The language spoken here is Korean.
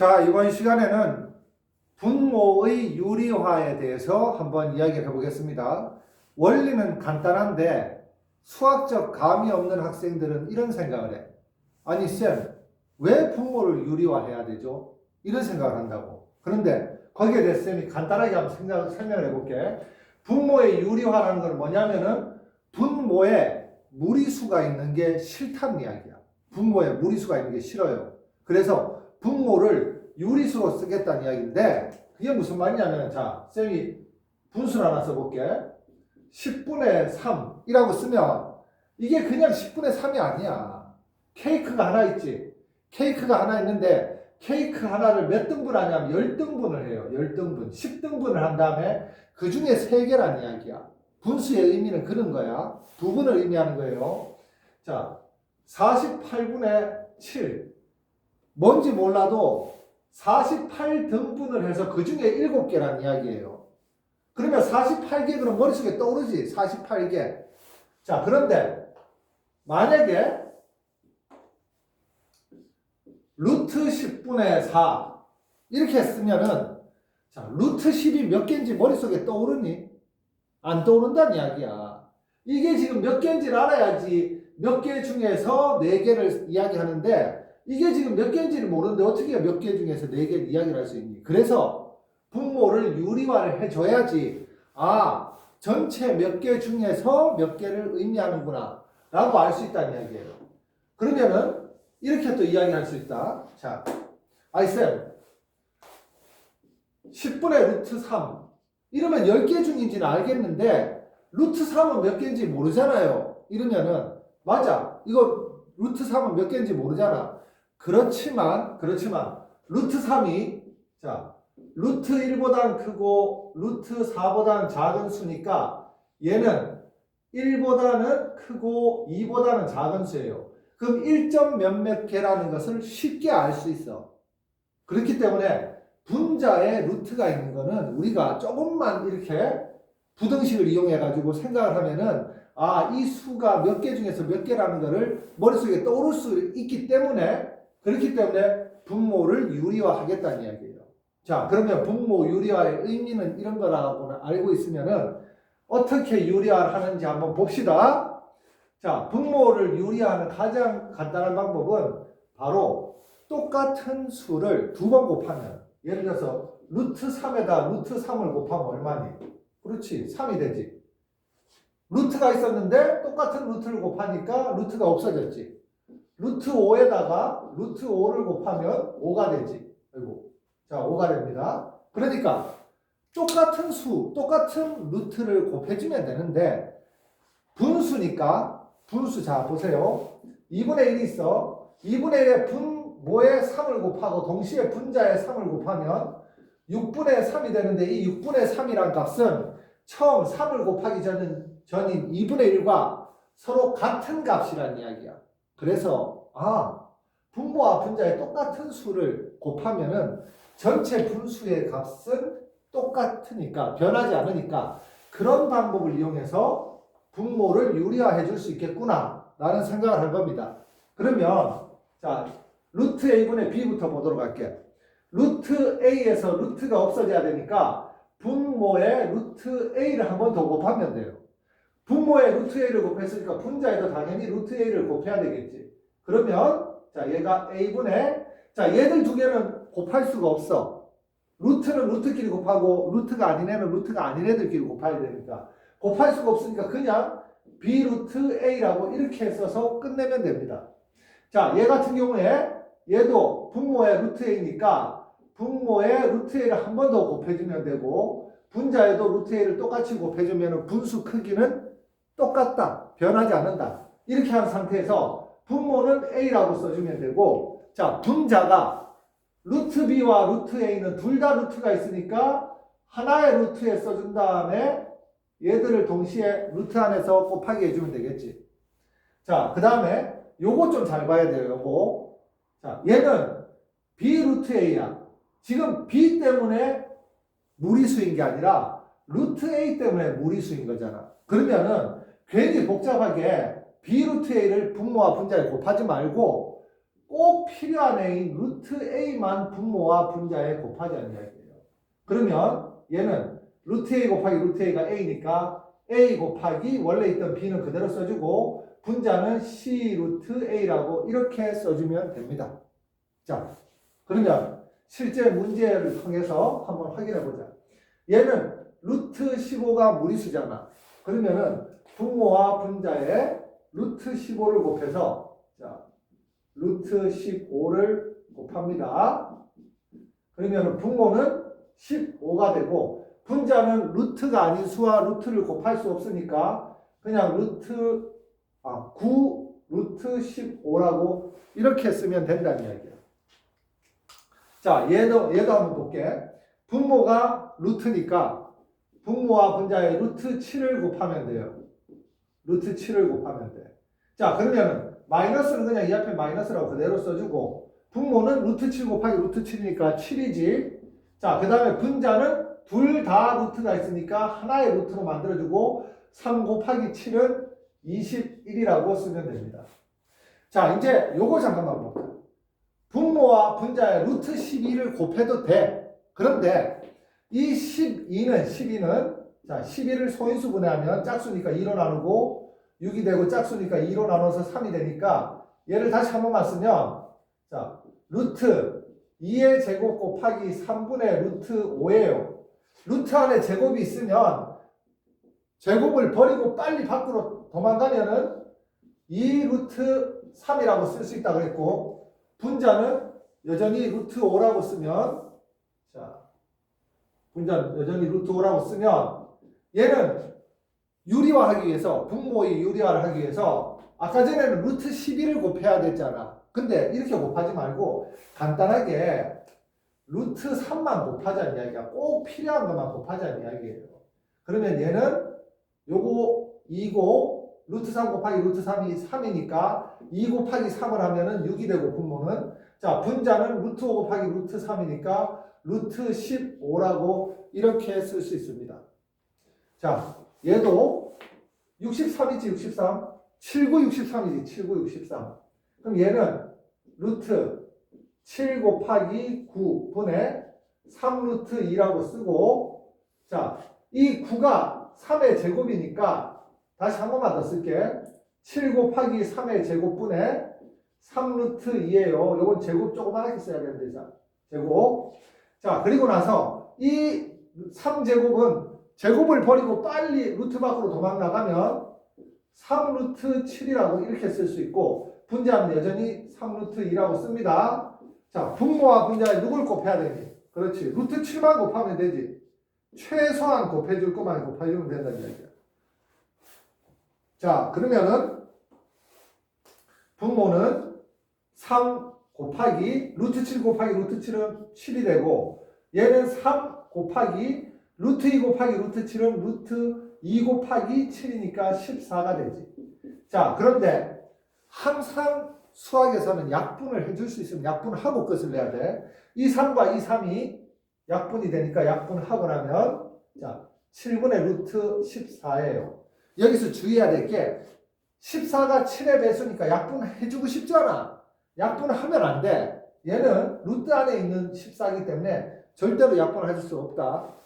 자, 이번 시간에는 분모의 유리화에 대해서 한번 이야기를 해보겠습니다. 원리는 간단한데 수학적 감이 없는 학생들은 이런 생각을 해. 아니, 쌤, 왜 분모를 유리화해야 되죠? 이런 생각을 한다고. 그런데 거기에 대해서 쌤이 간단하게 한번 생각, 설명을 해볼게. 분모의 유리화라는 건 뭐냐면은 분모에 무리수가 있는 게 싫다는 이야기야. 분모에 무리수가 있는 게 싫어요. 그래서 분모를 유리수로 쓰겠다는 이야기인데 그게 무슨 말이냐면 자 쌤이 분수를 하나 써볼게. 10분의 3이라고 쓰면 이게 그냥 10분의 3이 아니야. 케이크가 하나 있지. 케이크가 하나 있는데 케이크 하나를 몇 등분 하냐면 10등분을 해요. 10등분 10등분을 한 다음에 그 중에 3개란 이야기야. 분수의 의미는 그런 거야. 부분을 의미하는 거예요. 자 48분의 7 뭔지 몰라도 48등분을 해서 그 중에 7개란 이야기예요. 그러면 48개 그럼 머릿속에 떠오르지? 48개. 자, 그런데 만약에 루트 10분의 4 이렇게 쓰면은 자, 루트 10이 몇 개인지 머릿속에 떠오르니? 안 떠오른다는 이야기야. 이게 지금 몇 개인지를 알아야지 몇 개 중에서 네 개를 이야기하는데 이게 지금 몇 개인지를 모르는데 어떻게 몇 개 중에서 네 개를 이야기를 할 수 있니? 그래서 분모를 유리화를 해줘야지 아 전체 몇 개 중에서 몇 개를 의미하는구나 라고 알 수 있다는 이야기예요. 그러면은 이렇게 또 이야기할 수 있다. 자, 아이쌤 10분의 루트 3 이러면 10개 중인지는 알겠는데 루트 3은 몇 개인지 모르잖아요. 이러면은 맞아. 이거 루트 3은 몇 개인지 모르잖아. 그렇지만 그렇지만 루트 3이 자 루트 1보단 크고 루트 4보단 작은 수니까 얘는 1보다는 크고 2보다는 작은 수예요. 그럼 1점 몇몇 개라는 것을 쉽게 알 수 있어. 그렇기 때문에 분자에 루트가 있는 거는 우리가 조금만 이렇게 부등식을 이용해 가지고 생각을 하면은 아, 이 수가 몇 개 중에서 몇 개라는 거를 머릿속에 떠오를 수 있기 때문에 그렇기 때문에 분모를 유리화하겠다는 이야기예요. 자, 그러면 분모 유리화의 의미는 이런 거라고 알고 있으면은 어떻게 유리화를 하는지 한번 봅시다. 자, 분모를 유리화하는 가장 간단한 방법은 바로 똑같은 수를 두 번 곱하면 예를 들어서 루트 3에다 루트 3을 곱하면 얼마니? 그렇지, 3이 되지. 루트가 있었는데 똑같은 루트를 곱하니까 루트가 없어졌지. 루트 5에다가 루트 5를 곱하면 5가 되지. 아이고. 자, 5가 됩니다. 그러니까 똑같은 수, 똑같은 루트를 곱해주면 되는데 분수니까 분수 자 보세요. 2분의 1이 있어. 2분의 1에 분모에 3을 곱하고 동시에 분자에 3을 곱하면 6분의 3이 되는데 이 6분의 3이란 값은 처음 3을 곱하기 전인 2분의 1과 서로 같은 값이란 이야기야. 그래서 아 분모와 분자의 똑같은 수를 곱하면은 전체 분수의 값은 똑같으니까 변하지 않으니까 그런 방법을 이용해서 분모를 유리화해 줄 수 있겠구나 라는 생각을 할 겁니다. 그러면 자 루트 a분의 b부터 보도록 할게. 루트 a에서 루트가 없어져야 되니까 분모의 루트 a를 한 번 더 곱하면 돼요. 분모에 루트 a를 곱했으니까 분자에도 당연히 루트 a를 곱해야 되겠지. 그러면 자 얘가 a분의 자 얘들 두 개는 곱할 수가 없어. 루트는 루트끼리 곱하고 루트가 아닌 애는 루트가 아닌 애들끼리 곱해야 되니까 곱할 수가 없으니까 그냥 b 루트 a라고 이렇게 써서 끝내면 됩니다. 자 얘 같은 경우에 얘도 분모의 루트 a니까 분모의 루트 a를 한 번 더 곱해주면 되고 분자에도 루트 a를 똑같이 곱해주면 분수 크기는 똑같다. 변하지 않는다. 이렇게 한 상태에서 분모는 a라고 써주면 되고 자 분자가 루트 b와 루트 a는 둘 다 루트가 있으니까 하나의 루트에 써준 다음에 얘들을 동시에 루트 안에서 곱하기 해주면 되겠지. 자, 그 다음에 요거 좀 잘 봐야 돼요. 요거. 자, 얘는 b 루트 a야. 지금 b 때문에 무리수인 게 아니라 루트 a 때문에 무리수인 거잖아. 그러면은 괜히 복잡하게 b 루트 a를 분모와 분자에 곱하지 말고 꼭 필요한 A인 루트 A만 분모와 분자에 곱하자는 이야기예요. 그러면 얘는 루트 A 곱하기 루트 A가 A니까 A 곱하기 원래 있던 B는 그대로 써주고 분자는 C 루트 A라고 이렇게 써주면 됩니다. 자, 그러면 실제 문제를 통해서 한번 확인해 보자. 얘는 루트 15가 무리수잖아. 그러면은 분모와 분자에 루트 15를 곱해서 자, 루트 15를 곱합니다. 그러면 분모는 15가 되고 분자는 루트가 아닌 수와 루트를 곱할 수 없으니까 그냥 루트 아, 9 루트 15라고 이렇게 쓰면 된다는 이야기야. 자, 얘도 얘도 한번 볼게. 분모가 루트니까 분모와 분자의 루트 7을 곱하면 돼요. 루트 7을 곱하면 돼. 자, 그러면 마이너스는 그냥 이 앞에 마이너스라고 그대로 써주고 분모는 루트 7 곱하기 루트 7이니까 7이지. 자, 그 다음에 분자는 둘 다 루트가 있으니까 하나의 루트로 만들어주고 3 곱하기 7은 21이라고 쓰면 됩니다. 자, 이제 요거 잠깐만 볼까. 분모와 분자의 루트 12를 곱해도 돼. 그런데 이 12는 12는 자, 12를 소인수 분해하면 짝수니까 2로 나누고 6이 되고 짝수니까 2로 나눠서 3이 되니까 얘를 다시 한 번만 쓰면 자, 루트 2의 제곱 곱하기 3분의 루트 5예요. 루트 안에 제곱이 있으면 제곱을 버리고 빨리 밖으로 도망가면은 2 루트 3이라고 쓸 수 있다 그랬고 분자는 여전히 루트 5라고 쓰면 자 분자는 여전히 루트 5라고 쓰면 얘는 유리화하기 위해서 분모의 유리화를 하기 위해서 아까 전에는 루트 12를 곱해야 됐잖아. 근데 이렇게 곱하지 말고 간단하게 루트 3만 곱하자는 이야기야. 꼭 필요한 것만 곱하자는 이야기예요. 그러면 얘는 요거 2고 루트 3 곱하기 루트 3이 3이니까 2 곱하기 3을 하면은 6이 되고 분모는 자 분자는 루트 5 곱하기 루트 3이니까 루트 15라고 이렇게 쓸 수 있습니다. 자 얘도 63이지 63 79 63이지 79 63 그럼 얘는 루트 7 곱하기 9분의 3 루트 2라고 쓰고 자 이 9가 3의 제곱이니까 다시 한 번만 더 쓸게. 7 곱하기 3의 제곱분의 3 루트 2예요. 요건 제곱 조그만하게 써야 되는데 자 제곱. 자 그리고 나서 이 3제곱은 제곱을 버리고 빨리 루트 밖으로 도망 나가면 3루트 7이라고 이렇게 쓸 수 있고 분자는 여전히 3루트 2라고 씁니다. 자, 분모와 분자에 누굴 곱해야 되니? 그렇지. 루트 7만 곱하면 되지. 최소한 곱해줄 것만 곱해주면 된다는 이야기야. 자, 그러면은 분모는 3 곱하기 루트 7 곱하기 루트 7은 7이 되고 얘는 3 곱하기 루트 2 곱하기 루트 7은 루트 2 곱하기 7이니까 14가 되지. 자, 그런데 항상 수학에서는 약분을 해줄 수 있으면 약분하고 끝을 내야 돼. 이 3과 이 3이 약분이 되니까 약분하고 나면 자 7분의 루트 14예요. 여기서 주의해야 될 게 14가 7의 배수니까 약분해주고 싶잖아. 약분하면 안 돼. 얘는 루트 안에 있는 14이기 때문에 절대로 약분을 해줄 수 없다.